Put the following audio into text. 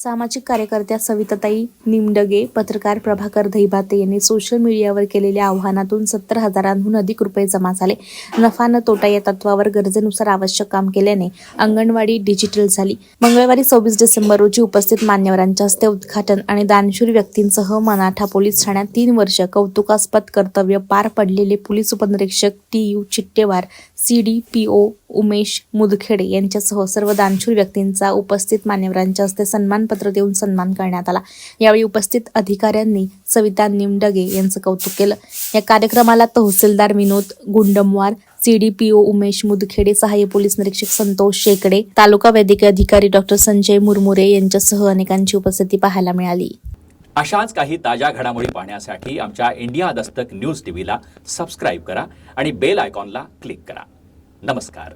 सामाजिक कार्यकर्त्या सविताताई निमडगे पत्रकार प्रभाकर दहिभाते यांनी सोशल मीडियावर केलेल्या आव्हानातून सत्तर हजारांहून अधिक रुपये जमा झाले. नफा न तोटा या तत्वावर गरजेनुसार आवश्यक काम केल्याने अंगणवाडी डिजिटल झाली. मंगळवारी सव्वीस डिसेंबर रोजी उपस्थित मान्यवरांच्या हस्ते उद्घाटन आणि दानशूर व्यक्तींसह मनाठा पोलीस ठाण्यात तीन वर्ष कौतुकास्पद कर्तव्य पार पडलेले पोलीस उपनिरीक्षक T U Chittewar C D P O Umesh Mudkhede यांच्यासह सर्व दानशूर व्यक्तींचा उपस्थित मान्यवरांच्या हस्ते सन्मानपत्र देऊन सन्मान करण्यात आला. यावेळी उपस्थित अधिकाऱ्यांनी सविता निमडगे यांचं कौतुक केलं. या कार्यक्रमाला तहसीलदार विनोद गुंडमवार सीडीपीओ उमेश मुदखेडे सहाय्य पोलीस निरीक्षक संतोष शेकडे तालुका वैद्यकीय अधिकारी डॉक्टर संजय मुरमुरे यांच्यासह अनेकांची उपस्थिती पाहायला मिळाली. अशाच काही ताज्या घडामोडी पाहण्यासाठी आमच्या इंडिया दस्तक न्यूज टीव्हीला सबस्क्राईब करा आणि बेल आयकॉनला क्लिक करा. नमस्कार